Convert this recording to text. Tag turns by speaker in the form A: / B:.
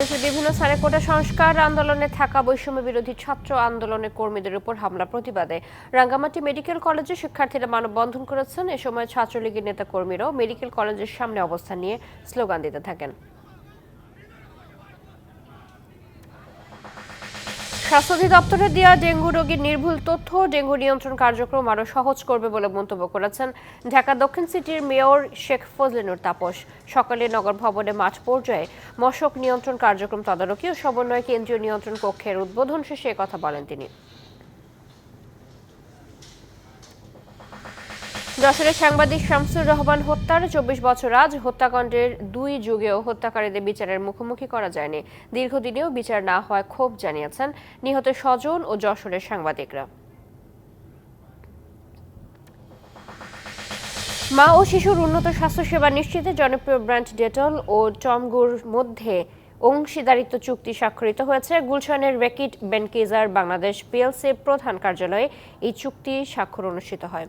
A: বিভিন্ন স্থানে কোটা সংস্কার আন্দোলনে থাকা বৈষম্য বিরোধী ছাত্র আন্দোলনের কর্মীদের উপর হামলা প্রতিবাদে। রাঙ্গামাটি মেডিকেল কলেজে শিক্ষার্থীরা মানববন্ধন করেছেন। এ সময় ছাত্রলীগের নেতা কর্মীরাও মেডিকেল কলেজের সামনে অবস্থান নিয়ে স্লোগান দিতে থাকেন। স্বাস্থ্য অধিদপ্তরের দেওয়া ডেঙ্গু রোগীর নির্ভুল তথ্য ডেঙ্গু নিয়ন্ত্রণ কার্যক্রম আরও সহজ করবে বলে মন্তব্য করেছেন ঢাকা দক্ষিণ সিটির মেয়র শেখ ফজলিনুর তাপস। সকালে নগর ভবনে মাঠ পর্যায়ে মশক নিয়ন্ত্রণ কার্যক্রম তদারকি ও সমন্বয় কেন্দ্রীয় নিয়ন্ত্রণ কক্ষের উদ্বোধন শেষে কথা বলেন তিনি। যশোরের সাংবাদিক শামসুর রহমান হত্যার চব্বিশ বছর আজ হত্যাকাণ্ডের দুই যুগেও হত্যাকারীদের বিচারের মুখোমুখি করা যায়নি। দীর্ঘদিনেও বিচার না হওয়ায় ক্ষোভ জানিয়েছেন নিহত স্বজন ও যশোরের সাংবাদিকরা। মা ও শিশুর উন্নত স্বাস্থ্যসেবা নিশ্চিতে, জনপ্রিয় ব্র্যান্ড ডেটল ও টমগুর মধ্যে অংশীদারিত্ব চুক্তি স্বাক্ষরিত হয়েছে। গুলশানের রেকিট বেনকেজার বাংলাদেশ পিএলসির প্রধান কার্যালয়ে এই চুক্তি স্বাক্ষর অনুষ্ঠিত হয়।